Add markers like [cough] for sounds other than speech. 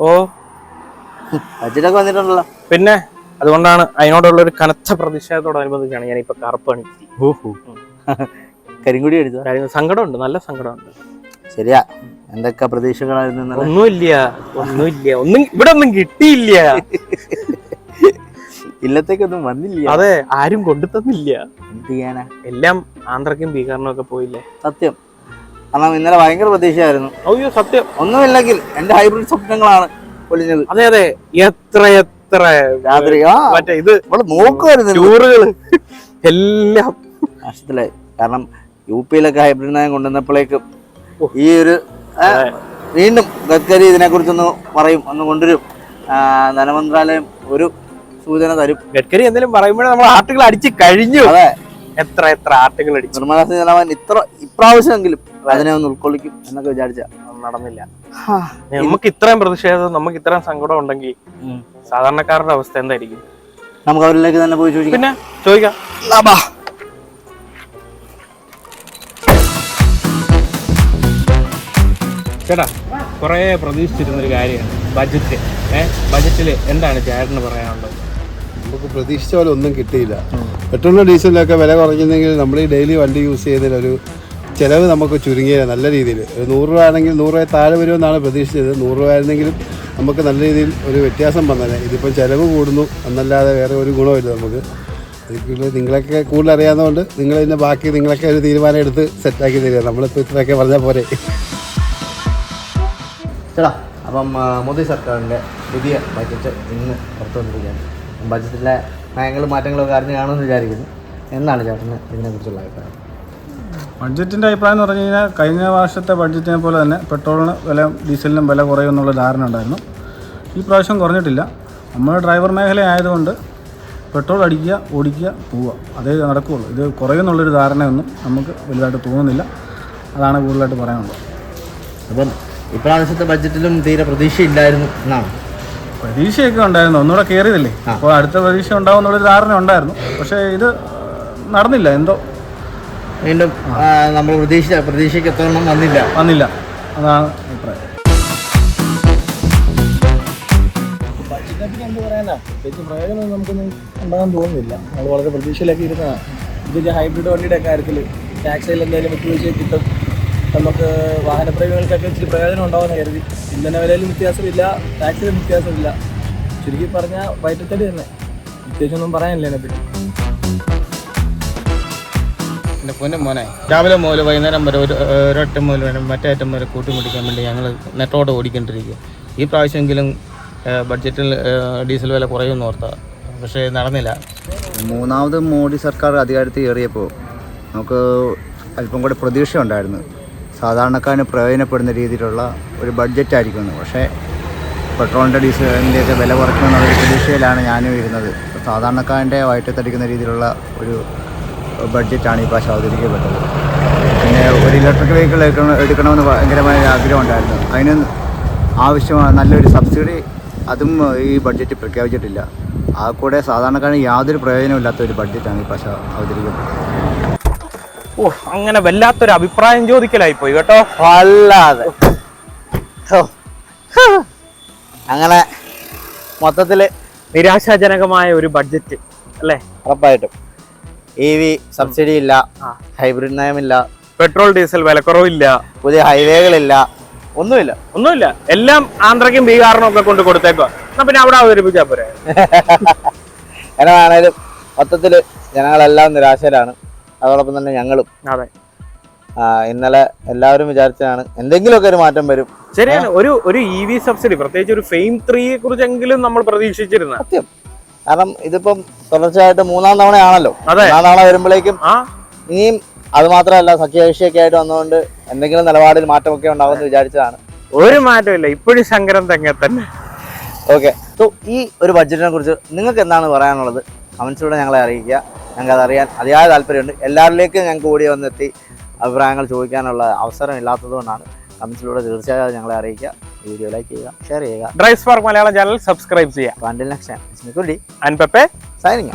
ഓ. വന്നിട്ടുണ്ടല്ലോ. പിന്നെ അതുകൊണ്ടാണ് അതിനോടുള്ള ഒരു കനത്ത പ്രതിഷേധത്തോടനുബന്ധിച്ചാണ് ഞാൻ ഇപ്പൊ കറുപ്പണി കരിങ്കുടി എടുത്തു? സങ്കടമുണ്ട് നല്ല സങ്കടമുണ്ട്. ശരിയാ. എന്തൊക്കെ പ്രതീക്ഷകളായിരുന്നു? ഒന്നുമില്ല ഒന്നുമില്ല. ഒന്നും ഇവിടെ ഒന്നും കിട്ടിയില്ല. ഇല്ലത്തേക്കൊന്നും വന്നില്ല. അതെ ആരും കൊണ്ടു തന്നില്ല എന്ത് ചെയ്യാനാ? എല്ലാം ആന്ധ്രക്കും ബീഹാറിനും ഒക്കെ പോയില്ലേ? സത്യം. കാരണം ഇന്നലെ ഭയങ്കര പ്രതീക്ഷയായിരുന്നു. അയ്യോ സത്യം. ഒന്നുമില്ലെങ്കിൽ എന്റെ ഹൈബ്രിഡ് സ്വപ്നങ്ങളാണ് പൊളിഞ്ഞത്. അതെ അതെ. എത്ര എത്ര. രാത്രി മറ്റേ ഇത് ഇവിടെ നോക്കുമായിരുന്നു എല്ലാം. നഷ്ടത്തിലായി. കാരണം യു പിയിലൊക്കെ ഹൈബ്രിഡ് നയം കൊണ്ടുവന്നപ്പോഴേക്കും ഈ ഒരു വീണ്ടും ഗഡ്കരി ഇതിനെ കുറിച്ചൊന്ന് പറയും ഒന്ന് കൊണ്ടുവരും. ധനമന്ത്രാലയം ഒരു സൂചന തരും. ഗഡ്കരി എന്തെങ്കിലും പറയുമ്പോഴേ നമ്മൾ ആർട്ടുകൾ അടിച്ച് കഴിഞ്ഞു. അതെ. എത്ര എത്ര ആർട്ടുകൾ അടിച്ചു നിർമ്മലാ സീതാരാമൻ ഇത്ര ഇപ്രാവശ്യമെങ്കിലും അതിനെ ഒന്ന് ഉൾക്കൊള്ളിക്കും എന്നൊക്കെ വിചാരിച്ച. നടന്നില്ല. നമുക്ക് ഇത്രയും പ്രതിഷേധം നമുക്ക് ഇത്രയും സങ്കടം ഉണ്ടെങ്കിൽ സാധാരണക്കാരുടെ അവസ്ഥ എന്തായിരിക്കും? നമുക്ക് അവരിലേക്ക് തന്നെ പോയി ചോദിക്കാം. പിന്നെ ചോദിക്കാം. ചേട്ടാ കുറേ പ്രതീക്ഷിച്ചിരുന്നൊരു കാര്യമാണ് ബജറ്റ് ഏ ബജറ്റിൽ എന്താണ് ചേട്ടന് പറയാനുള്ളത്? നമുക്ക് പ്രതീക്ഷിച്ച പോലെ ഒന്നും കിട്ടിയില്ല. പെട്രോളിനും ഡീസലിനൊക്കെ വില കുറഞ്ഞെങ്കിൽ നമ്മൾ ഈ ഡെയിലി വണ്ടി യൂസ് ചെയ്യുന്നതിൽ ഒരു ചിലവ് നമുക്ക് ചുരുങ്ങിയ നല്ല രീതിയിൽ. ഒരു നൂറ് രൂപ ആണെങ്കിൽ നൂറ് രൂപ താഴെ വരുമെന്നാണ് പ്രതീക്ഷിച്ചത്. നൂറ് രൂപ ആയിരുന്നെങ്കിലും നമുക്ക് നല്ല രീതിയിൽ ഒരു വ്യത്യാസം വന്നത് ഇതിപ്പം ചിലവ് കൂടുന്നു എന്നല്ലാതെ വേറെ ഒരു ഗുണമില്ല നമുക്ക്. നിങ്ങളൊക്കെ കൂടുതൽ അറിയാവുന്നതുകൊണ്ട് നിങ്ങൾ ഇതിന്റെ ബാക്കി നിങ്ങളൊക്കെ ഒരു തീരുമാനം എടുത്ത് സെറ്റാക്കി തരിക. നമ്മളിപ്പോൾ ഇത്രയൊക്കെ പറഞ്ഞാൽ പോരെ. ചേട്ടാ അപ്പം മോദി സർക്കാരിന്റെ പുതിയ ബജറ്റ് ഇന്ന് പുറത്തു വന്നിരിക്കുകയാണ് ബജറ്റിലെ നയങ്ങളും മാറ്റങ്ങളൊക്കെ അറിഞ്ഞ് കാണുമെന്ന് വിചാരിക്കുന്നു. എന്നാണ് ചേട്ടന് ഇതിനെക്കുറിച്ചുള്ള അഭിപ്രായം? ബഡ്ജറ്റിന്റെ അഭിപ്രായം എന്ന് പറഞ്ഞു കഴിഞ്ഞാൽ കഴിഞ്ഞ വർഷത്തെ ബഡ്ജറ്റിനെ പോലെ തന്നെ പെട്രോളിന് വില ഡീസലിനും വില കുറയും എന്നുള്ള ധാരണ ഉണ്ടായിരുന്നു. ഈ പ്രാവശ്യം കുറഞ്ഞിട്ടില്ല. നമ്മൾ ഡ്രൈവർ മേഖല ആയതുകൊണ്ട് പെട്രോൾ അടിക്കുക ഓടിക്കുക പോവുക. അതേ നടക്കുകയുള്ളൂ. ഇത് കുറയുമെന്നുള്ളൊരു ധാരണയൊന്നും നമുക്ക് വലുതായിട്ട് തോന്നുന്നില്ല. അതാണ് കൂടുതലായിട്ട് പറയാനുള്ളത്. അപ്പം ഇപ്രാവശ്യത്തെ ബഡ്ജറ്റിലും തീരെ പ്രതീക്ഷയില്ലായിരുന്നു എന്നാണ്? പ്രതീക്ഷയൊക്കെ ഉണ്ടായിരുന്നു. ഒന്നുകൂടെ കയറിയതല്ലേ അപ്പോൾ അടുത്ത പ്രതീക്ഷ ഉണ്ടാവും എന്നുള്ളൊരു ധാരണ ഉണ്ടായിരുന്നു. പക്ഷേ ഇത് നടന്നില്ല. എന്തോ വീണ്ടും നമ്മൾ പ്രതീക്ഷിച്ച പ്രതീക്ഷയ്ക്ക് എത്തണം വന്നില്ല. വന്നില്ല. അതാണ് അഭിപ്രായം. ബഡ്ജറ്റിനെ എന്ത് പറയാനാ? പ്രത്യേകിച്ച് പ്രയോജനം നമുക്കൊന്നും ഉണ്ടാകാൻ തോന്നുന്നില്ല നമ്മൾ വളരെ പ്രതീക്ഷയിലൊക്കെ ഇരുന്നതാണ് ഇത് ഹൈബ്രിഡ് വണ്ടിയുടെ കാര്യത്തിൽ ടാക്സിൽ എന്തെങ്കിലും വിട്ടുവീഴ്ച കിട്ടും. നമുക്ക് വാഹനപ്രേമികൾക്കൊക്കെ ഇച്ചിരി പ്രയോജനം ഉണ്ടാവുമെന്ന് കരുതി. ഇന്ധന വിലയിലും വ്യത്യാസമില്ല ടാക്സിലും വ്യത്യാസമില്ല. ചുരുക്കി പറഞ്ഞാൽ വയറ്റത്തടി തന്നെ. പ്രത്യേകിച്ചൊന്നും പറയാനില്ല അതിനെപ്പറ്റി എന്റെ പൊന്നെ മോനെ. രാവിലെ മുതൽ വൈകുന്നേരം വരെ ഒരു ഒരറ്റം മുതൽ വേണം മറ്റേ അറ്റം വരെ കൂട്ടിമുട്ടിക്കാൻ വേണ്ടി ഞങ്ങൾ നെട്ടോടെ ഓടിക്കൊണ്ടിരിക്കുക. ഈ പ്രാവശ്യമെങ്കിലും ബഡ്ജറ്റിൽ ഡീസൽ വില കുറയുമെന്ന് ഓർത്താ. പക്ഷേ നടന്നില്ല. മൂന്നാമത് മോഡി സർക്കാർ അധികാരത്തിൽ കയറിയപ്പോൾ നമുക്ക് അല്പം കൂടെ പ്രതീക്ഷ ഉണ്ടായിരുന്നു സാധാരണക്കാരന് പ്രയോജനപ്പെടുന്ന രീതിയിലുള്ള ഒരു ബഡ്ജറ്റ് ആയിരിക്കുമെന്ന് പക്ഷേ പെട്രോളിന്റെ ഡീസലിന്റെയൊക്കെ വില കുറയ്ക്കുമെന്നുള്ള പ്രതീക്ഷയിലാണ് ഞാനും ഇരുന്നത്. സാധാരണക്കാരന്റെ വയറ്റത്തടിക്കുന്ന രീതിയിലുള്ള ഒരു ബഡ്ജറ്റാണ് ഈ പ്രാവശ്യം അവതരിക്കപ്പെട്ടത് പിന്നെ ഒരു ഇലക്ട്രിക് വെഹിക്കിൾ എടുക്കണം എടുക്കണമെന്ന് ഭയങ്കരമായ ആഗ്രഹമുണ്ടായിരുന്നു. ആഗ്രഹം ഉണ്ടായിരുന്നു അതിന് ആവശ്യമായ നല്ലൊരു സബ്സിഡി അതും ഈ ബഡ്ജറ്റ് പ്രഖ്യാപിച്ചിട്ടില്ല. ആ കൂടെ സാധാരണക്കാരന് യാതൊരു പ്രയോജനമില്ലാത്ത ഒരു ബഡ്ജറ്റാണ് ഈ പ്രാവശ്യം അവതരിക്കപ്പെട്ടത് ഓ അങ്ങനെ വല്ലാത്തൊരു അഭിപ്രായം ചോദിക്കലായി പോയി കേട്ടോ. വല്ലാതെ. അങ്ങനെ മൊത്തത്തിൽ നിരാശാജനകമായ ഒരു ബഡ്ജറ്റ് അല്ലേ? ഉറപ്പായിട്ടും. ഇ വി സബ്സിഡി ഇല്ല ഹൈബ്രിഡ് നയമില്ല പെട്രോൾ ഡീസൽ വിലക്കുറവില്ല. പുതിയ ഹൈവേകളില്ല ഒന്നുമില്ല. ഒന്നുമില്ല. എല്ലാം ആന്ധ്രയ്ക്കും ബീഹാറിനും ഒക്കെ കൊണ്ട് കൊടുത്തേക്കോ എന്നാ പിന്നെ അവിടെ അവതരിപ്പിച്ചാ പോരെ? [laughs] എന്നാണേലും മൊത്തത്തിൽ ജനങ്ങളെല്ലാം നിരാശരാണ്. അതോടൊപ്പം തന്നെ ഞങ്ങളും. അതെ. ആ, ഇന്നലെ എല്ലാവരും വിചാരിച്ചതാണ് എന്തെങ്കിലുമൊക്കെ ഒരു മാറ്റം വരും. ശരിയാണ്. ഒരു ഒരു ഇ വി സബ്സിഡി പ്രത്യേകിച്ച് ഒരു ഫെയിം ത്രീയെ കുറിച്ചെങ്കിലും നമ്മൾ പ്രതീക്ഷിച്ചിരുന്ന. സത്യം. കാരണം ഇതിപ്പം തുടർച്ചയായിട്ട് മൂന്നാം തവണയാണല്ലോ. ആണല്ലോ മൂന്നാം തവണ വരുമ്പോഴേക്കും ഇനിയും അത് മാത്രമല്ല സഖ്യകക്ഷിയൊക്കെ ആയിട്ട് വന്നുകൊണ്ട് എന്തെങ്കിലും നിലപാടിൽ മാറ്റമൊക്കെ ഉണ്ടാവുമെന്ന് വിചാരിച്ചതാണ്. ഒരു മാറ്റമില്ല ഇപ്പോഴും ശങ്കരൻ തന്നെ തന്നെ. ഓക്കെ. സോ ഈ ഒരു ബഡ്ജറ്റിനെ കുറിച്ച് നിങ്ങൾക്ക് എന്താണ് പറയാനുള്ളത്? കമൻസിലൂടെ ഞങ്ങളെ അറിയിക്കുക. ഞങ്ങൾക്ക് അതറിയാൻ അതിയായ താല്പര്യമുണ്ട്. എല്ലാവരിലേക്കും ഞങ്ങൾക്ക് ഓടി വന്നെത്തി അഭിപ്രായങ്ങൾ ചോദിക്കാനുള്ള അവസരം ഇല്ലാത്തതുകൊണ്ടാണ് കമൻസിലൂടെ തീർച്ചയായും ഞങ്ങളെ അറിയിക്കുക. വീഡിയോ ലൈക്ക് ചെയ്യുക. ഷെയർ ചെയ്യുക. Drive spark Malayalam channel subscribe ചെയ്യുക സൈനിങ്